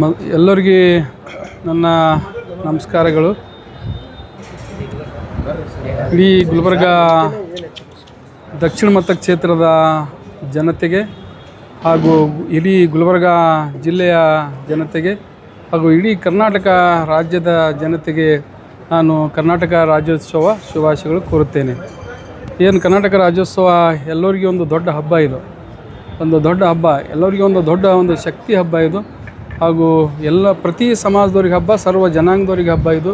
ಮ ಎಲ್ಲರಿಗೆ ನನ್ನ ನಮಸ್ಕಾರಗಳು. ಇಡೀ ಗುಲ್ಬರ್ಗ ದಕ್ಷಿಣ ಮತ ಕ್ಷೇತ್ರದ ಜನತೆಗೆ ಹಾಗೂ ಇಡೀ ಗುಲ್ಬರ್ಗ ಜಿಲ್ಲೆಯ ಜನತೆಗೆ ಹಾಗೂ ಇಡೀ ಕರ್ನಾಟಕ ರಾಜ್ಯದ ಜನತೆಗೆ ನಾನು ಕರ್ನಾಟಕ ರಾಜ್ಯೋತ್ಸವ ಶುಭಾಶಯಗಳು ಕೋರುತ್ತೇನೆ. ಏನು ಕರ್ನಾಟಕ ರಾಜ್ಯೋತ್ಸವ ಎಲ್ಲರಿಗೂ ಒಂದು ದೊಡ್ಡ ಹಬ್ಬ ಇದು. ಒಂದು ದೊಡ್ಡ ಹಬ್ಬ, ಎಲ್ಲರಿಗೂ ಒಂದು ದೊಡ್ಡ ಒಂದು ಶಕ್ತಿ ಹಬ್ಬ ಇದು. ಹಾಗೂ ಎಲ್ಲ ಪ್ರತಿ ಸಮಾಜದವ್ರಿಗೆ ಹಬ್ಬ, ಸರ್ವ ಜನಾಂಗದವ್ರಿಗೆ ಹಬ್ಬ ಇದು.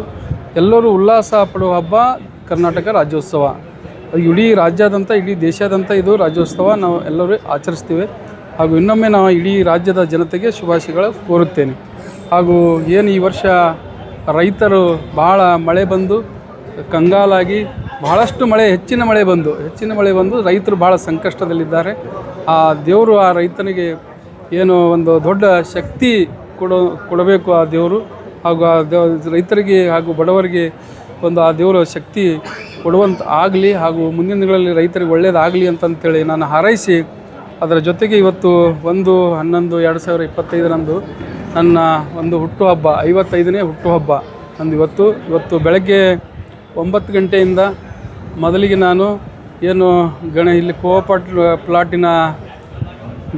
ಎಲ್ಲರೂ ಉಲ್ಲಾಸ ಪಡುವ ಹಬ್ಬ ಕರ್ನಾಟಕ ರಾಜ್ಯೋತ್ಸವ. ಇಡೀ ರಾಜ್ಯಾದ್ಯಂತ, ಇಡೀ ದೇಶಾದ್ಯಂತ ಇದು ರಾಜ್ಯೋತ್ಸವ ನಾವು ಎಲ್ಲರೂ ಆಚರಿಸ್ತೀವಿ. ಹಾಗೂ ಇನ್ನೊಮ್ಮೆ ನಾವು ಇಡೀ ರಾಜ್ಯದ ಜನತೆಗೆ ಶುಭಾಶಯಗಳು ಕೋರುತ್ತೇನೆ. ಹಾಗೂ ಏನು ಈ ವರ್ಷ ರೈತರು ಭಾಳ ಮಳೆ ಬಂದು, ಕಂಗಾಲಾಗಿ ಬಹಳಷ್ಟು ಮಳೆ, ಹೆಚ್ಚಿನ ಮಳೆ ಬಂದು, ಹೆಚ್ಚಿನ ಮಳೆ ಬಂದು ರೈತರು ಭಾಳ ಸಂಕಷ್ಟದಲ್ಲಿದ್ದಾರೆ. ಆ ದೇವರು ಆ ರೈತನಿಗೆ ಏನು ಒಂದು ದೊಡ್ಡ ಶಕ್ತಿ ಕೊಡೋ, ಕೊಡಬೇಕು ಆ ದೇವರು. ಹಾಗೂ ಆ ದೇವ, ರೈತರಿಗೆ ಹಾಗೂ ಬಡವರಿಗೆ ಒಂದು ಆ ದೇವರ ಶಕ್ತಿ ಕೊಡುವಂತ ಆಗಲಿ ಹಾಗೂ ಮುಂದಿನ ದಿನಗಳಲ್ಲಿ ರೈತರಿಗೆ ಒಳ್ಳೆಯದಾಗಲಿ ಅಂತಂತೇಳಿ ನಾನು ಹಾರೈಸಿ, ಅದರ ಜೊತೆಗೆ ಇವತ್ತು ಒಂದು, ಹನ್ನೊಂದು, ಎರಡು ಸಾವಿರ ಇಪ್ಪತ್ತೈದರಂದು ನನ್ನ ಒಂದು ಹುಟ್ಟುಹಬ್ಬ ಐವತ್ತೈದನೇ ಹುಟ್ಟುಹಬ್ಬ ನಂದು ಇವತ್ತು. ಇವತ್ತು ಬೆಳಗ್ಗೆ ಒಂಬತ್ತು ಗಂಟೆಯಿಂದ ಮೊದಲಿಗೆ ನಾನು ಏನು ಗಣ ಇಲ್ಲಿ ಕೋಪಟ್ ಪ್ಲಾಟಿನ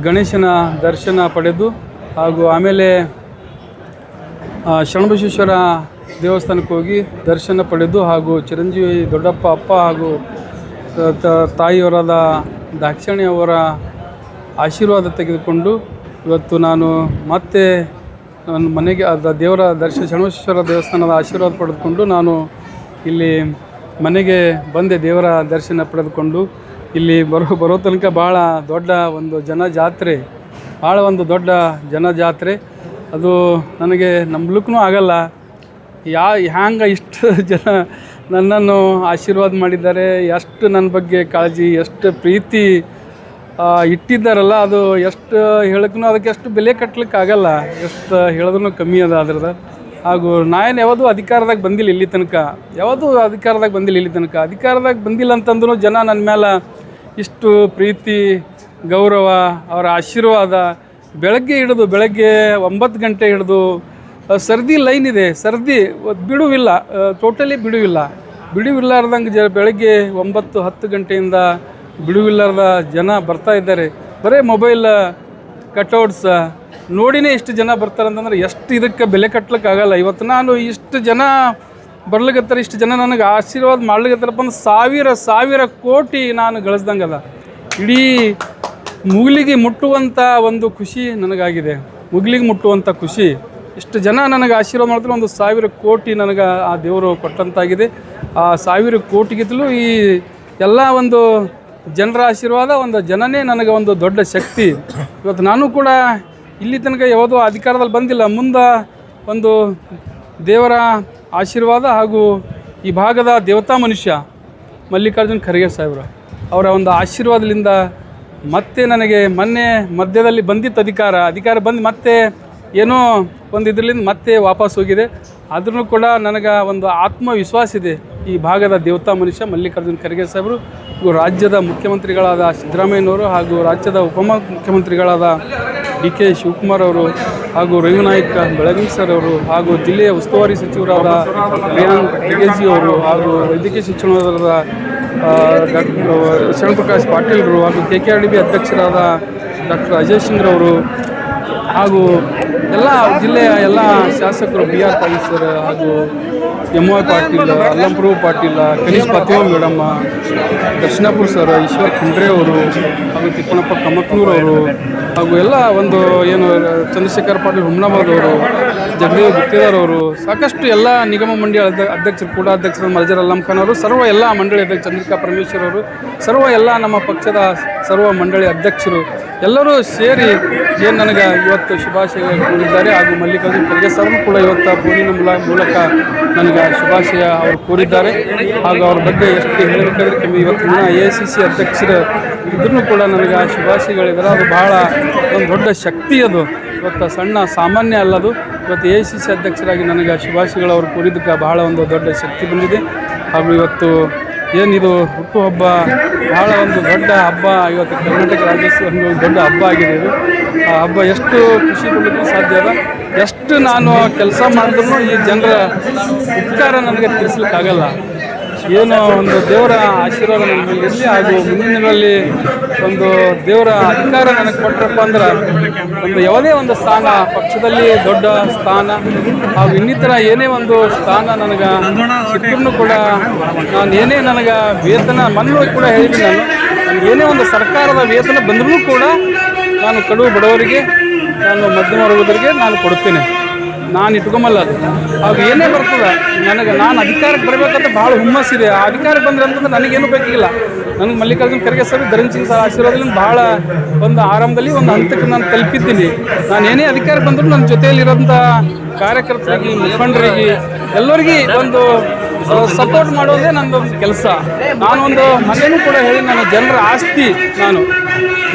ಗಣೇಶನ ದರ್ಶನ ಪಡೆದು ಹಾಗೂ ಆಮೇಲೆ ಶರಣಬಸೇಶ್ವರ ದೇವಸ್ಥಾನಕ್ಕೆ ಹೋಗಿ ದರ್ಶನ ಪಡೆದು ಹಾಗೂ ಚಿರಂಜೀವಿ ದೊಡ್ಡಪ್ಪ ಅಪ್ಪ ಹಾಗೂ ತಾಯಿಯವರಾದ ದಾಕ್ಷಿಣಿಯವರ ಆಶೀರ್ವಾದ ತೆಗೆದುಕೊಂಡು ಇವತ್ತು ನಾನು ಮತ್ತೆ ನನ್ನ ಮನೆಗೆ ದೇವರ ದರ್ಶನ ಶರಣಬಸವೇಶ್ವರ ದೇವಸ್ಥಾನದ ಆಶೀರ್ವಾದ ಪಡೆದುಕೊಂಡು ನಾನು ಇಲ್ಲಿ ಮನೆಗೆ ಬಂದೆ ದೇವರ ದರ್ಶನ ಪಡೆದುಕೊಂಡು. ಇಲ್ಲಿ ಬರೋ ಬರೋ ತನಕ ಭಾಳ ದೊಡ್ಡ ಒಂದು ಜನ ಜಾತ್ರೆ ಭಾಳ ಒಂದು ದೊಡ್ಡ ಜನ ಜಾತ್ರೆ ಅದು ನನಗೆ ನಂಬಲಿಕ್ಕೂ ಆಗಲ್ಲ. ಯಾ, ಹ್ಯಾಂಗೆ ಇಷ್ಟು ಜನ ನನ್ನನ್ನು ಆಶೀರ್ವಾದ ಮಾಡಿದ್ದಾರೆ, ಎಷ್ಟು ನನ್ನ ಬಗ್ಗೆ ಕಾಳಜಿ, ಎಷ್ಟು ಪ್ರೀತಿ ಇಟ್ಟಿದ್ದಾರಲ್ಲ, ಅದು ಎಷ್ಟು ಹೇಳಕ್ಕೂ ಅದಕ್ಕೆ ಎಷ್ಟು ಬೆಲೆ ಕಟ್ಟಲಿಕ್ಕೆ ಆಗಲ್ಲ ಎಷ್ಟು ಹೇಳಿದ್ರೂ ಕಮ್ಮಿ ಅದ ಅದ್ರದ್ದು. ಹಾಗೂ ನಾಯನ್ ಯಾವುದು ಅಧಿಕಾರದಾಗ ಬಂದಿಲ್ಲ ಇಲ್ಲಿ ತನಕ. ಯಾವುದೂ ಅಧಿಕಾರದಾಗ ಬಂದಿಲ್ಲ ಇಲ್ಲಿ ತನಕ. ಅಧಿಕಾರದಾಗ ಬಂದಿಲ್ಲ ಅಂತಂದ್ರೂ ಜನ ನನ್ನ ಮೇಲೆ ಇಷ್ಟು ಪ್ರೀತಿ, ಗೌರವ, ಅವರ ಆಶೀರ್ವಾದ, ಬೆಳಗ್ಗೆ ಹಿಡಿದು ಬೆಳಗ್ಗೆ ಒಂಬತ್ತು ಗಂಟೆ ಹಿಡಿದು ಸರ್ದಿ ಲೈನ್ ಇದೆ. ಸರ್ದಿ ಬಿಡುವಿಲ್ಲ. ಟೋಟಲಿ ಬಿಡುವಿಲ್ಲ. ಬಿಡುವಿಲ್ಲಾರ್ದಂಗೆ ಜ, ಬೆಳಗ್ಗೆ ಒಂಬತ್ತು ಹತ್ತು ಗಂಟೆಯಿಂದ ಬಿಡುವಿಲ್ಲಾರ್ದ ಜನ ಬರ್ತಾ ಇದ್ದಾರೆ. ಬರೀ ಮೊಬೈಲ್ ಕಟೌಟ್ಸ್ ನೋಡಿನೇ ಇಷ್ಟು ಜನ ಬರ್ತಾರೆ ಅಂತಂದ್ರೆ ಎಷ್ಟು ಇದಕ್ಕೆ ಬೆಲೆ ಕಟ್ಲಿಕ್ಕಾಗಲ್ಲ. ಇವತ್ತು ನಾನು ಇಷ್ಟು ಜನ ಬರ್ಲಿಕತ್ತಾರೆ, ಇಷ್ಟು ಜನ ನನಗೆ ಆಶೀರ್ವಾದ ಮಾಡ್ಲಿಕತ್ತಾರಪ್ಪ ಅಂದ್ರೆ ಸಾವಿರ ಸಾವಿರ ಕೋಟಿ ನಾನು ಗಳಿಸ್ದಂಗೆ ಅದ. ಇಡೀ ಮುಗಿಲಿಗೆ ಮುಟ್ಟುವಂಥ ಒಂದು ಖುಷಿ ನನಗಾಗಿದೆ. ಮುಗಿಲಿಗೆ ಮುಟ್ಟುವಂಥ ಖುಷಿ. ಇಷ್ಟು ಜನ ನನಗೆ ಆಶೀರ್ವಾದ ಮಾಡಿದ್ರೆ ಒಂದು ಸಾವಿರ ಕೋಟಿ ನನಗೆ ಆ ದೇವರು ಕೊಟ್ಟಂತಾಗಿದೆ. ಆ ಸಾವಿರ ಕೋಟಿಗಿಂತಲೂ ಈ ಎಲ್ಲ ಒಂದು ಜನರ ಆಶೀರ್ವಾದ, ಒಂದು ಜನನೇ ನನಗೆ ಒಂದು ದೊಡ್ಡ ಶಕ್ತಿ. ಇವತ್ತು ನಾನು ಕೂಡ ಇಲ್ಲಿ ತನಕ ಯಾವುದೋ ಅಧಿಕಾರದಲ್ಲಿ ಬಂದಿಲ್ಲ. ಮುಂದೆ ಒಂದು ದೇವರ ಆಶೀರ್ವಾದ ಹಾಗೂ ಈ ಭಾಗದ ದೇವತಾ ಮನುಷ್ಯ ಮಲ್ಲಿಕಾರ್ಜುನ್ ಖರ್ಗೆ ಸಾಹೇಬರು ಅವರ ಒಂದು ಆಶೀರ್ವಾದದಿಂದ ಮತ್ತೆ ನನಗೆ ಮೊನ್ನೆ ಮಧ್ಯದಲ್ಲಿ ಬಂದಿತ್ತು ಅಧಿಕಾರ. ಅಧಿಕಾರ ಬಂದು ಮತ್ತೆ ಏನೋ ಒಂದು ಇದರಿಂದ ಮತ್ತೆ ವಾಪಸ್ ಹೋಗಿದೆ. ಆದ್ರೂ ಕೂಡ ನನಗೆ ಒಂದು ಆತ್ಮವಿಶ್ವಾಸ ಇದೆ ಈ ಭಾಗದ ದೇವತಾ ಮನುಷ್ಯ ಮಲ್ಲಿಕಾರ್ಜುನ್ ಖರ್ಗೆ ಸಾಹೇಬರು ರಾಜ್ಯದ ಮುಖ್ಯಮಂತ್ರಿಗಳಾದ ಸಿದ್ದರಾಮಯ್ಯನವರು ಹಾಗೂ ರಾಜ್ಯದ ಉಪಮುಖ್ಯಮಂತ್ರಿಗಳಾದ ಡಿ ಕೆ ಶಿವಕುಮಾರ್ ಅವರು ಹಾಗೂ ರವಿನಾಯಕ್ ಬೆಳಗಿ ಸರ್ ಅವರು ಹಾಗೂ ಜಿಲ್ಲೆಯ ಉಸ್ತುವಾರಿ ಸಚಿವರಾದ ಪ್ರಿಯಾಂಕ್ ಖರ್ಗೆಜಿ ಅವರು ಹಾಗೂ ವೈದ್ಯಕೀಯ ಶಿಕ್ಷಣದ ಡಾಕ್ಟರ್ ಶರಣಪ್ರಕಾಶ್ ಪಾಟೀಲ್ರು ಹಾಗೂ K K R D B ಅಧ್ಯಕ್ಷರಾದ ಡಾಕ್ಟರ್ ಅಜಯ್ ಸಿಂಗ್ರವರು ಹಾಗೂ ಎಲ್ಲ ಜಿಲ್ಲೆಯ ಎಲ್ಲ ಶಾಸಕರು, ಬಿ ಆರ್ ಪಾಟೀಲ್ ಸರ್ ಹಾಗೂ ಎಂ ವೈ ಪಾಟೀಲ್, ಅಲ್ಲಂಪ್ರಭು ಪಾಟೀಲ್ ಕನೀಶ್ ಪಾತಿವ ಮೇಡಮ್ಮ ದರ್ಶನಾಪುರ ಸರ್, ಈಶ್ವರ್ ಖಂಡ್ರೆ ಅವರು, ಹಾಗೂ ತಿಪ್ಪನಪ್ಪ ಕಮಕ್ನೂರ್ ಅವರು, ಹಾಗೂ ಎಲ್ಲ ಒಂದು ಏನು, ಚಂದ್ರಶೇಖರ್ ಪಾಟೀಲ್ ಹುಮ್ನಾಬಾದ್ ಅವರು ಜಗದೇವ್ ಗುತ್ತೇದಾರ್ ಅವರು, ಸಾಕಷ್ಟು ಎಲ್ಲ ನಿಗಮ ಮಂಡಳಿ ಅಧ್ಯ- ಅಧ್ಯಕ್ಷರು ಕೂಡ ಅಧ್ಯಕ್ಷರು ಮರ್ಜರ್ ಅಲ್ಲಂ ಖಾನ್ ಅವರು, ಸರ್ವ ಎಲ್ಲ ಮಂಡಳಿ ಅಧ್ಯಕ್ಷ ಚಂದ್ರಿಕಾ ಪರಮೇಶ್ವರ್ ಅವರು, ಸರ್ವ ಎಲ್ಲ ನಮ್ಮ ಪಕ್ಷದ ಸರ್ವ ಮಂಡಳಿ ಅಧ್ಯಕ್ಷರು ಎಲ್ಲರೂ ಸೇರಿ ಏನು ನನಗೆ ಇವತ್ತು ಶುಭಾಶಯ ಕೋರಿದ್ದಾರೆ ಹಾಗೂ ಮಲ್ಲಿಕಾರ್ಜುನ್ ಖರ್ಗೆ ಸರ್ನು ಕೂಡ ಇವತ್ತು ಮೂಲ ಮೂಲಕ ನನಗೆ ಶುಭಾಶಯ ಅವರು ಕೋರಿದ್ದಾರೆ. ಹಾಗೂ ಅವ್ರ ಬಗ್ಗೆ ಎಷ್ಟು ಹೇಳಬೇಕಾದ್ರೆ ಕಮ್ಮಿ ಇವತ್ತು ಎ ಸಿ ಸಿ ಅಧ್ಯಕ್ಷರು ಇದ್ರೂ ಕೂಡ ನನಗೆ ಆ ಶುಭಾಶಯಗಳಿದ್ದಾರೆ ಅದು ಬಹಳ ಒಂದು ದೊಡ್ಡ ಶಕ್ತಿ ಅದು. ಇವತ್ತು ಸಣ್ಣ ಸಾಮಾನ್ಯ ಅಲ್ಲದು. ಇವತ್ತು ಎ ಸಿ ಸಿ ಅಧ್ಯಕ್ಷರಾಗಿ ನನಗೆ ಶುಭಾಶಯಗಳು ಅವರು ಕೋರಿದ್ದಕ್ಕೆ ಬಹಳ ಒಂದು ದೊಡ್ಡ ಶಕ್ತಿ ಬಂದಿದೆ. ಹಾಗೂ ಇವತ್ತು ಏನಿದು? ಹುಟ್ಟುಹಬ್ಬ ಬಹಳ ಒಂದು ದೊಡ್ಡ ಹಬ್ಬ ಇವತ್ತು ಕರ್ನಾಟಕ ರಾಜ್ಯೋತ್ಸವ ಒಂದು ದೊಡ್ಡ ಹಬ್ಬ ಆಗಿದೆ ಇದು. ಆ ಹಬ್ಬ ಎಷ್ಟು ಖುಷಿ ಕೊಡಲಿಕ್ಕೆ ಸಾಧ್ಯ ಅದ? ಎಷ್ಟು ನಾನು ಕೆಲಸ ಮಾಡಿದ್ರು ಈ ಜನರ ಉಪಕಾರ ನನಗೆ ತಿಳಿಸ್ಲಿಕ್ಕಾಗಲ್ಲ. ಏನೋ ಒಂದು ದೇವರ ಆಶೀರ್ವಾದ ಮೇಲೆ ಇರಲಿ, ಹಾಗೂ ಮುಂದಿನಲ್ಲಿ ಒಂದು ದೇವರ ಅಧಿಕಾರ ನನಗೆ ಕೊಟ್ಟರಪ್ಪ ಅಂದ್ರೆ ಒಂದು ಯಾವುದೇ ಒಂದು ಸ್ಥಾನ, ಪಕ್ಷದಲ್ಲಿ ದೊಡ್ಡ ಸ್ಥಾನ, ಹಾಗೂ ಇನ್ನಿತರ ಏನೇ ಒಂದು ಸ್ಥಾನ ನನಗೆ ಸಿಕ್ಕರೂ ಕೂಡ ನಾನು ಏನೇ ನನಗೆ ವೇತನ, ಮೊನ್ನೆ ಕೂಡ ಹೇಳಿದ್ದೀನಿ ನಾನು. ಏನೇ ಒಂದು ಸರ್ಕಾರದ ವೇತನ ಬಂದರೂ ಕೂಡ ನಾನು ಕಡು ಬಡವರಿಗೆ, ನಾನು ಮಧ್ಯಮ ವರ್ಗದವರಿಗೆ ನಾನು ಕೊಡುತ್ತೇನೆ ನಾನು ಇಟ್ಕೊಂಬಲ್ಲ ಅದು. ಅದು ಏನೇ ಬರ್ತದೆ, ನನಗೆ ನಾನು ಅಧಿಕಾರಕ್ಕೆ ಬರಬೇಕಂತ ಭಾಳ ಹುಮ್ಮಸ್ಸಿದೆ ಆ ಅಧಿಕಾರಕ್ಕೆ ಬಂದ್ರೆ ಅಂತಂದ್ರೆ ನನಗೇನು ಬೇಕಿಲ್ಲ ನನಗೆ ಮಲ್ಲಿಕಾರ್ಜುನ ಖರ್ಗೆ ಸರ್ ಧರಣ್ ಸಿಂಗ್ ಸರ್ ಆಶೀರ್ವಾದದಿಂದ ಭಾಳ ಒಂದು ಆರಾಮದಲ್ಲಿ ಒಂದು ಹಂತಕ್ಕೆ ನಾನು ತಲುಪಿದ್ದೀನಿ. ನಾನು ಏನೇ ಅಧಿಕಾರಕ್ಕೆ ಬಂದರೂ ನನ್ನ ಜೊತೆಯಲ್ಲಿರೋಂಥ ಕಾರ್ಯಕರ್ತರಿಗೆ ಮುಖಂಡರಿಗೆ ಎಲ್ಲರಿಗೂ ಒಂದು ಸಪೋರ್ಟ್ ಮಾಡೋದೇ ನನ್ನದೊಂದು ಕೆಲಸ. ನಾನೊಂದು ಮನೆಯೂ ಕೂಡ ಹೇಳಿ, ನಾನು ಜನರ ಆಸ್ತಿ ನಾನು.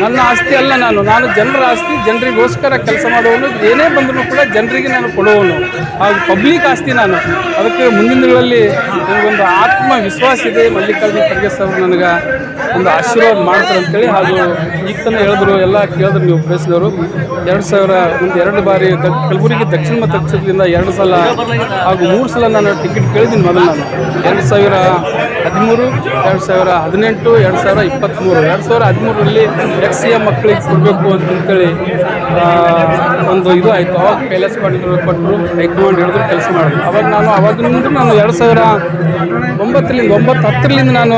ನನ್ನ ಆಸ್ತಿ ಅಲ್ಲ ನಾನು. ನಾನು ಜನರ ಆಸ್ತಿ, ಜನರಿಗೋಸ್ಕರ ಕೆಲಸ ಮಾಡುವನು, ಏನೇ ಬಂದರೂ ಕೂಡ ಜನರಿಗೆ ನಾನು ಕೊಡುವನು ಹಾಗೂ ಪಬ್ಲಿಕ್ ಆಸ್ತಿ ನಾನು. ಅದಕ್ಕೆ ಮುಂದಿನ ದಿನಗಳಲ್ಲಿ ನನಗೊಂದು ಆತ್ಮವಿಶ್ವಾಸ ಇದೆ. ಮಲ್ಲಿಕಾರ್ಜುನ ಖರ್ಗೆ ಸರ್ ನನಗೆ. ಒಂದು ಆಶೀರ್ವಾದ ಮಾಡ್ತಾರೆ ಅಂತೇಳಿ. ಹಾಗೂ ಈಗ ತಾನೇ ಹೇಳಿದ್ರು ಎಲ್ಲ ಕೇಳಿದ್ರು ನೀವು ಪ್ರೆಸ್ನವರು. ಎರಡು ಸಾವಿರ ಒಂದು ಎರಡು ಬಾರಿ ಕಲಬುರಗಿ ದಕ್ಷಿಣ ಮತ್ತು ಕ್ಷೇತ್ರದಿಂದ ಎರಡು ಸಲ ಹಾಗೂ ಮೂರು ಸಲ ನಾನು ಟಿಕೆಟ್ ಕೇಳಿದ್ದೀನಿ ಮೊದಲು ನಾನು. ಎರಡು ಸಾವಿರ ಹದಿಮೂರು ಎರಡು ಸಾವಿರ ಹದಿನೆಂಟು ಎರಡು ಸಾವಿರ ಇಪ್ಪತ್ತ್ಮೂರು. ಎರಡು ಸಾವಿರ ಹದಿಮೂರರಲ್ಲಿ ಎಕ್ಸ್ ಸಿ ಮಕ್ಕಳಿಗೆ ಕೊಡಬೇಕು ಅಂತಂತೇಳಿ ಆ, ಒಂದು ಇದು ಆಯಿತು. ಅವಾಗ ಕೈಲಾಸ ಪಾಟೀಲ್ ಕೊಟ್ಟರು. ಹೈಕಮಾಂಡ್ ಹೇಳಿದ್ರು ಕೆಲಸ ಮಾಡಿದ್ರು. ಅವಾಗ ನಾನು ಅವಾಗಿನಿಂದ ನಾನು ಎರಡು ಸಾವಿರ ಒಂಬತ್ತರಿಂದ ಒಂಬತ್ತು ಹತ್ತರಿಂದ ನಾನು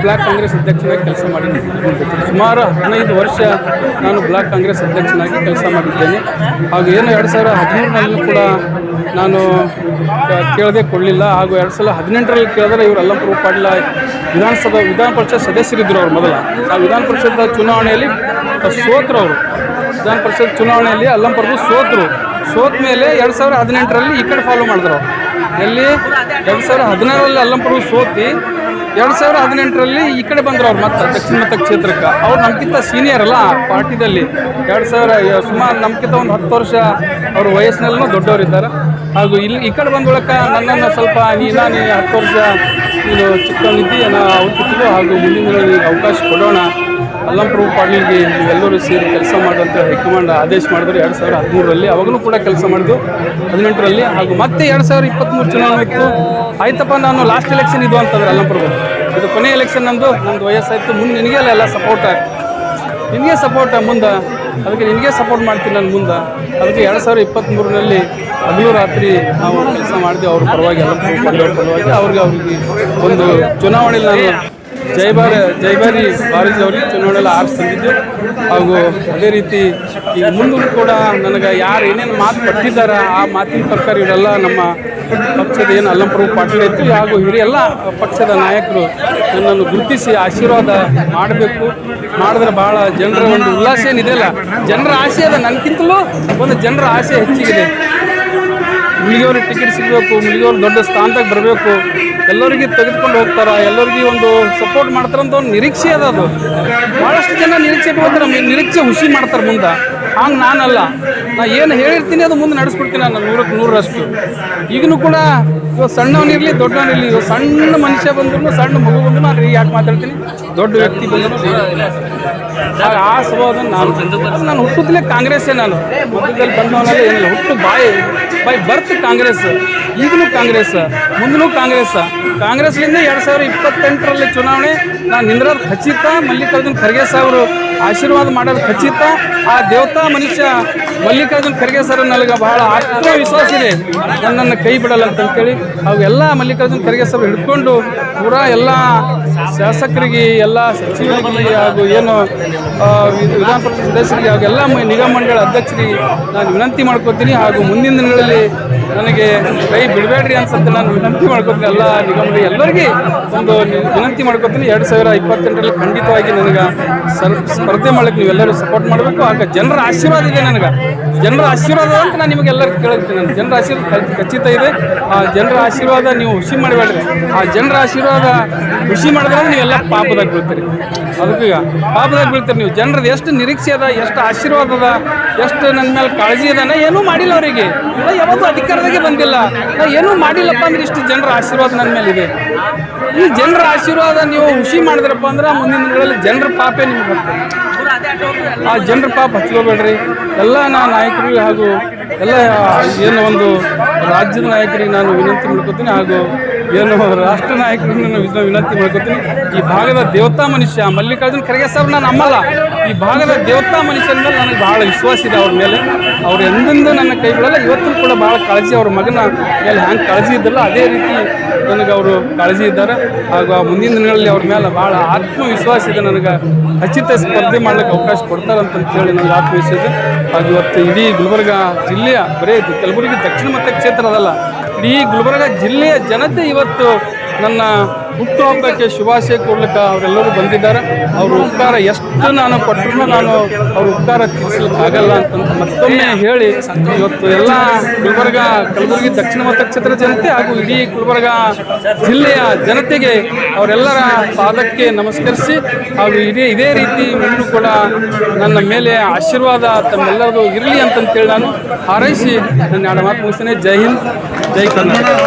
ಬ್ಲ್ಯಾಕ್ ಕಾಂಗ್ರೆಸ್ ಕಾಂಗ್ರೆಸ್ ಅಧ್ಯಕ್ಷನಾಗಿ ಕೆಲಸ ಮಾಡಿದ್ದೀನಿ. ಸುಮಾರು ಹದಿನೈದು ವರ್ಷ ನಾನು ಬ್ಲಾಕ್ ಕಾಂಗ್ರೆಸ್ ಅಧ್ಯಕ್ಷನಾಗಿ ಕೆಲಸ ಮಾಡಿದ್ದೇನೆ. ಹಾಗೂ ಏನು ಎರಡು ಸಾವಿರ ಹದಿಮೂರನಲ್ಲೂ ಕೂಡ ನಾನು ಕೇಳದೆ ಕೊಡಲಿಲ್ಲ ಹಾಗೂ ಎರಡು ಸಾವಿರ ಹದಿನೆಂಟರಲ್ಲಿ ಕೇಳಿದ್ರೆ ಇವರು ಅಲ್ಲಂಪುರ ಪಾಟೀಲ ವಿಧಾನಸಭಾ, ವಿಧಾನ ಪರಿಷತ್ ಸದಸ್ಯರಿದ್ದರು ಅವರು ಮೊದಲ. ಆ ವಿಧಾನ ಪರಿಷತ್ ಚುನಾವಣೆಯಲ್ಲಿ ಸೋತರು ಅವರು. ವಿಧಾನ ಪರಿಷತ್ ಚುನಾವಣೆಯಲ್ಲಿ ಅಲ್ಲಂಪುರದು ಸೋತರು. ಸೋತ ಮೇಲೆ ಎರಡು ಸಾವಿರ ಹದಿನೆಂಟರಲ್ಲಿ ಈ ಕಡೆ ಫಾಲೋ ಮಾಡಿದ್ರು ಎಲ್ಲಿ ಎರಡು ಸಾವಿರ ಹದಿನಾರರಲ್ಲಿ ಅಲ್ಲಂಪುರ ಸೋತಿ ಎರಡು ಸಾವಿರ ಹದಿನೆಂಟರಲ್ಲಿ ಈ ಕಡೆ ಬಂದರು ಅವ್ರು ಮತ್ತೆ ದಕ್ಷಿಣ ಮತ ಕ್ಷೇತ್ರಕ್ಕೆ. ಅವ್ರು ನಮ್ಗಿಂತ ಸೀನಿಯರ್ ಅಲ್ಲ ಪಾರ್ಟಿದಲ್ಲಿ. ಎರಡು ಸಾವಿರ ಸುಮಾರು ನಮಗಿಂತ ಒಂದು ಹತ್ತು ವರ್ಷ ಅವ್ರ ವಯಸ್ಸಿನಲ್ಲೂ ದೊಡ್ಡವರಿದ್ದಾರೆ. ಹಾಗೂ ಇಲ್ಲಿ ಈ ಕಡೆ ಬಂದೊಳಕ್ಕೆ ನನ್ನನ್ನು ಸ್ವಲ್ಪ ನೀ ನೀ ಹತ್ತು ವರ್ಷ ನೀನು ಚಿಕ್ಕವನಿದ್ದಿ ಅನ್ನೋ ಔಚಿತ್ಯಗಳು ಹಾಗೂ ಮುಂದಿನ ಅವಕಾಶ ಕೊಡೋಣ. ಅಲ್ಲಂಪ್ರಭು ಪಾಡ್ಲಿಗೆ ನೀವೆಲ್ಲರೂ ಸೇರಿ ಕೆಲಸ ಮಾಡುವಂತ ಹೈಕಮಾಂಡ್ ಆದೇಶ ಮಾಡಿದ್ರು ಎರಡು ಸಾವಿರದ ಹದಿಮೂರರಲ್ಲಿ. ಅವಾಗಲೂ ಕೂಡ ಕೆಲಸ ಮಾಡಿದ್ರು ಹದಿನೆಂಟರಲ್ಲಿ. ಹಾಗೂ ಮತ್ತೆ ಎರಡು ಸಾವಿರದ ಇಪ್ಪತ್ತ್ಮೂರು ಚುನಾವಣೆ ಆಯ್ತಪ್ಪ, ನಾನು ಲಾಸ್ಟ್ ಎಲೆಕ್ಷನ್ ಇದು ಅಂತಂದ್ರೆ ಅಲ್ಲಂಪ್ರಭು ಇದು ಕೊನೆ ಎಲೆಕ್ಷನ್ ನಂದು ನಂದು ವಯಸ್ಸಾಯಿತು. ಮುಂದೆ ನಿನಗೆಲ್ಲ ಎಲ್ಲ ಸಪೋರ್ಟ್ ನಿನಗೆ ಸಪೋರ್ಟ್ ಮುಂದೆ. ಅದಕ್ಕೆ ನಿನಗೆ ಸಪೋರ್ಟ್ ಮಾಡ್ತೀನಿ ನಾನು ಮುಂದೆ. ಅದಕ್ಕೆ ಎರಡು ಸಾವಿರದ ಇಪ್ಪತ್ತ್ಮೂರರಲ್ಲಿ ಹಗಲು ರಾತ್ರಿ ನಾವು ಕೆಲಸ ಮಾಡಿದೆ ಅವ್ರ ಪರವಾಗಿ ಅಲ್ಲಂಪುರ ಪರವಾಗಿ ಅವ್ರಿಗೆ ಅವ್ರಿಗೆ ಒಂದು ಚುನಾವಣೆಯಲ್ಲಿ ನಾನು ಜೈಬಾರಿ ಜೈಬಾರಿ ಬಾರಿ ಜವರಿ ಚುನಾವಣೆಯಲ್ಲಿ ಆರಿಸಿ ತಂದಿದ್ದು ಹಾಗೂ ಅದೇ ರೀತಿ ಈ ಮುಂದೂ ಕೂಡ ನನಗೆ ಯಾರು ಏನೇನು ಮಾತು ಕೊಟ್ಟಿದ್ದಾರೆ ಆ ಮಾತಿನ ಪ್ರಕಾರ ಇವರೆಲ್ಲ ನಮ್ಮ ಪಕ್ಷದ ಏನು ಅಲ್ಲಂಪ್ರಭು ಪಾಟೀಲ್ ಇತ್ತು ಹಾಗೂ ಇವರೆಲ್ಲ ಪಕ್ಷದ ನಾಯಕರು ನನ್ನನ್ನು ಗುರುತಿಸಿ ಆಶೀರ್ವಾದ ಮಾಡಬೇಕು. ಮಾಡಿದ್ರೆ ಭಾಳ ಜನರ ಒಂದು ಉಲ್ಲಾಸ ಏನಿದೆಯಲ್ಲ ಜನರ ಆಸೆ ಅದ ನನಗಿಂತಲೂ ಒಂದು ಜನರ ಆಸೆ ಹೆಚ್ಚಿಗಿದೆ. ಮುಳಿಗೆಯವ್ರಿಗೆ ಟಿಕೆಟ್ ಸಿಗಬೇಕು ಮಿಲಿಯೋರು ದೊಡ್ಡ ಸ್ಥಾನದಾಗ ಬರಬೇಕು. ಎಲ್ಲರಿಗೆ ತೆಗೆದುಕೊಂಡು ಹೋಗ್ತಾರ? ಎಲ್ಲರಿಗೆ ಒಂದು ಸಪೋರ್ಟ್ ಮಾಡ್ತಾರಂತ ಒಂದು ನಿರೀಕ್ಷೆ ಅದ ಅದು. ಭಾಳಷ್ಟು ಜನ ನಿರೀಕ್ಷೆ ಬಂದ್ರೆ ನಿರೀಕ್ಷೆ ಹುಸಿ ಮಾಡ್ತಾರೆ ಮುಂದೆ. ಹಂಗೆ ನಾನಲ್ಲ. ನಾ ಏನು ಹೇಳಿರ್ತೀನಿ ಅದು ಮುಂದೆ ನಡೆಸ್ಬಿಡ್ತೀನಿ ನಾನು ನೂರಕ್ಕೆ ನೂರರಷ್ಟು. ಈಗಲೂ ಕೂಡ ಇವಾಗ ಸಣ್ಣವನಿರಲಿ ದೊಡ್ಡವನಿರಲಿ ಇವಾಗ ಸಣ್ಣ ಮನುಷ್ಯ ಬಂದ್ರು ಸಣ್ಣ ಮಗು ಬಂದ್ರು ನಾನು ಯಾಕೆ ಮಾತಾಡ್ತೀನಿ? ದೊಡ್ಡ ವ್ಯಕ್ತಿ ಬಂದ್ರು ಆ ಸ್ವಭಾವದ ನಾನು ನಾನು ಹುಟ್ಟುತ್ತಲೇ ಕಾಂಗ್ರೆಸ್ಸೇ ನಾನು. ಮಧ್ಯದಲ್ಲಿ ಬಂದವನಲ್ಲ ಏನಿಲ್ಲ, ಹುಟ್ಟು ಬಾಯಿ ಬೈ ಬರ್ತ್ ಕಾಂಗ್ರೆಸ್, ಈಗಲೂ ಕಾಂಗ್ರೆಸ್, ಮುಂದೂ ಕಾಂಗ್ರೆಸ್. ಕಾಂಗ್ರೆಸ್ಲಿಂದ ಎರಡು ಸಾವಿರ ಇಪ್ಪತ್ತೆಂಟರಲ್ಲಿ ಚುನಾವಣೆ, ನಾನು ನಿಂದ್ರೋದು ಖಚಿತ, ಮಲ್ಲಿಕಾರ್ಜುನ್ ಖರ್ಗೆ ಸಾವರು ಆಶೀರ್ವಾದ ಮಾಡೋದು ಖಚಿತ. ಆ ದೇವತಾ ಮನುಷ್ಯ ಮಲ್ಲಿಕಾರ್ಜುನ್ ಖರ್ಗೆ ಸರ್ ನನಗೆ ಬಹಳ ಆತ್ಮವಿಶ್ವಾಸ ಇದೆ. ನನ್ನನ್ನು ಕೈ ಬಿಡಲ್ಲ ಅಂತಂತೇಳಿ ಅವೆಲ್ಲ ಮಲ್ಲಿಕಾರ್ಜುನ್ ಖರ್ಗೆ ಸರ್ ಹಿಡ್ಕೊಂಡು ಪೂರಾ ಎಲ್ಲ ಶಾಸಕರಿಗೆ, ಎಲ್ಲ ಸಚಿವರಿಗೆ ಹಾಗೂ ಏನು ವಿಧಾನ ಪರಿಷತ್ ಸದಸ್ಯರಿಗೆ ಹಾಗೂ ಎಲ್ಲ ನಿಗಮ ಮಂಡಳ ಅಧ್ಯಕ್ಷರಿಗೆ ನಾನು ವಿನಂತಿ ಮಾಡ್ಕೋತೀನಿ ಹಾಗೂ ಮುಂದಿನ ದಿನಗಳಲ್ಲಿ ನನಗೆ ಕೈ ಬಿಡಬೇಡ್ರಿ ಅನ್ಸುತ್ತೆ, ನಾನು ವಿನಂತಿ ಮಾಡ್ಕೋತೀನಿ. ಎಲ್ಲ ನಿಗಮದ ಎಲ್ಲರಿಗೆ ಒಂದು ವಿನಂತಿ ಮಾಡ್ಕೋತೀನಿ. ಎರಡು ಸಾವಿರ ಇಪ್ಪತ್ತೆಂಟರಲ್ಲಿ ಖಂಡಿತವಾಗಿ ನನಗೆ ಸ್ಪರ್ಧೆ ಮಾಡಲಿಕ್ಕೆ ನೀವೆಲ್ಲರೂ ಸಪೋರ್ಟ್ ಮಾಡಬೇಕು. ಆಗ ಜನರ ಆಶೀರ್ವಾದ ಇದೆ ನನಗೆ. ಜನರ ಆಶೀರ್ವಾದ ಅಂತ ನಾನು ನಿಮಗೆಲ್ಲರಿಗೂ ಕೇಳುತ್ತೇನೆ ನಾನು. ಜನರ ಆಶೀರ್ವಾದ ಖಚಿತ ಇದೆ. ಆ, ಜನರ ಆಶೀರ್ವಾದ ನೀವು ಹುಷಿ ಮಾಡಬೇಡ್ರಿ. ಆ, ಜನರ ಆಶೀರ್ವಾದ ಖುಷಿ ಮಾಡಿದ್ರೆ ನೀವೆಲ್ಲ ಪಾಪದಾಗ ಬೀಳ್ತೀರಿ. ಅದಕ್ಕೀಗ ಪಾಪದಾಗ ಬೀಳ್ತೀರಿ ನೀವು. ಜನರದ್ದು ಎಷ್ಟು ನಿರೀಕ್ಷೆ ಅದ, ಎಷ್ಟು ಆಶೀರ್ವಾದ ಅದ, ಎಷ್ಟು ನನ್ನ ಮೇಲೆ ಕಾಳಜಿ ಅದ ನಾ ಏನೂ ಮಾಡಿಲ್ಲ ಅವರಿಗೆ. ನಾ ಯಾವತ್ತೂ ಅಧಿಕಾರದಾಗೆ ಬಂದಿಲ್ಲ. ನಾ ಏನೂ ಮಾಡಿಲ್ಲಪ್ಪ ಅಂದ್ರೆ ಇಷ್ಟು ಜನರ ಆಶೀರ್ವಾದ ನನ್ನ ಮೇಲೆ ಇದೆ. ಈ ಜನರ ಆಶೀರ್ವಾದ ನೀವು ಖುಷಿ ಮಾಡಿದ್ರಪ್ಪ ಅಂದ್ರೆ ಮುಂದಿನ ದಿನಗಳಲ್ಲಿ ಜನರ ಪಾಪೇ ನಿಮ್ಗೆ ಬರ್ತದೆ. ಆ ಜನರ ಪಾಪ ಹಚ್ಕೋಬೇಡ್ರಿ. ಎಲ್ಲ ನಾ ನಾಯಕರು ಹಾಗೂ ಎಲ್ಲ ಏನು ಒಂದು ರಾಜ್ಯದ ನಾಯಕರಿಗೆ ನಾನು ವಿನಂತಿ ಮಾಡ್ಕೋತೀನಿ ಹಾಗೂ ಏನು ರಾಷ್ಟ್ರ ನಾಯಕರಿಗೆ ನಾನು ವಿನಂತಿ ಮಾಡ್ಕೋತೀನಿ. ಈ ಭಾಗದ ದೇವತಾ ಮನುಷ್ಯ ಮಲ್ಲಿಕಾರ್ಜುನ ಖರ್ಗೆ ಸರ್ ನಾನು ನಮ್ಮಲ್ಲ. ಈ ಭಾಗದ ದೇವತಾ ಮನುಷ್ಯನ ಮೇಲೆ ನನಗೆ ಬಹಳ ವಿಶ್ವಾಸ ಇದೆ ಅವ್ರ ಮೇಲೆ. ಅವ್ರು ಎಂದೆಂದೂ ನನ್ನ ಕೈಗಳಲ್ಲ ಇವತ್ತು ಕೂಡ ಭಾಳ ಕಾಳಜಿ ಅವ್ರ ಮಗನ ಮೇಲೆ ಹ್ಯಾಂಗೆ ಕಾಳಜಿ ಇದ್ದಲ್ಲ ಅದೇ ರೀತಿ ನನಗೆ ಅವರು ಕಾಳಜಿ ಇದ್ದಾರೆ. ಹಾಗೂ ಆ ಮುಂದಿನ ದಿನಗಳಲ್ಲಿ ಅವ್ರ ಮೇಲೆ ಭಾಳ ಆತ್ಮವಿಶ್ವಾಸ ಇದೆ. ನನಗೆ ಖಚಿತ ಸ್ಪರ್ಧೆ ಮಾಡಲಿಕ್ಕೆ ಅವಕಾಶ ಕೊಡ್ತಾರಂತ ಹೇಳಿ ನನಗೆ ಆತ್ಮವಿಶ್ವಾಸ ಇದೆ. ಹಾಗೂ ಇವತ್ತು ಇಡೀ ಗುಲ್ಬರ್ಗ ಜಿಲ್ಲೆಯ ಬರೀ ಕಲಬುರಗಿ ದಕ್ಷಿಣ ಕ್ಷೇತ್ರ ಅದಲ್ಲ, ಇಡೀ ಗುಲ್ಬರ್ಗ ಜಿಲ್ಲೆಯ ಜನತೆ ಇವತ್ತು ನನ್ನ ಹುಟ್ಟುಹಬ್ಬಕ್ಕೆ ಶುಭಾಶಯ ಕೊಡ್ಲಿಕ್ಕೆ ಅವರೆಲ್ಲರೂ ಬಂದಿದ್ದಾರೆ. ಅವ್ರ ಉಪಕಾರ ಎಷ್ಟು ನಾನು ಕೊಟ್ಟರು ನಾನು ಅವ್ರ ಉಪಕಾರ ತಿಳಿಸ್ಲಿಕ್ಕೆ ಆಗಲ್ಲ ಅಂತ ಮತ್ತೊಮ್ಮೆ ಹೇಳಿ, ಇವತ್ತು ಎಲ್ಲ ಗುಲ್ಬರ್ಗ, ಕಲಬುರಗಿ, ದಕ್ಷಿಣ ಮತಕ್ಷೇತ್ರ ಜನತೆ ಹಾಗೂ ಇಡೀ ಗುಲ್ಬರ್ಗ ಜಿಲ್ಲೆಯ ಜನತೆಗೆ ಅವರೆಲ್ಲರ ಪಾದಕ್ಕೆ ನಮಸ್ಕರಿಸಿ ಹಾಗೂ ಇದೇ ಇದೇ ರೀತಿ ಮುಂದೂ ಕೂಡ ನನ್ನ ಮೇಲೆ ಆಶೀರ್ವಾದ ತಮ್ಮೆಲ್ಲರದು ಇರಲಿ ಅಂತಂತೇಳಿ ನಾನು ಹಾರೈಸಿ, ನನ್ನ ಎರಡು ಮಾತು ಮುಗಿಸ್ತೇನೆ. ಜೈ ಹಿಂದ್, ಜೈ ಕರ್ನಾಟಕ.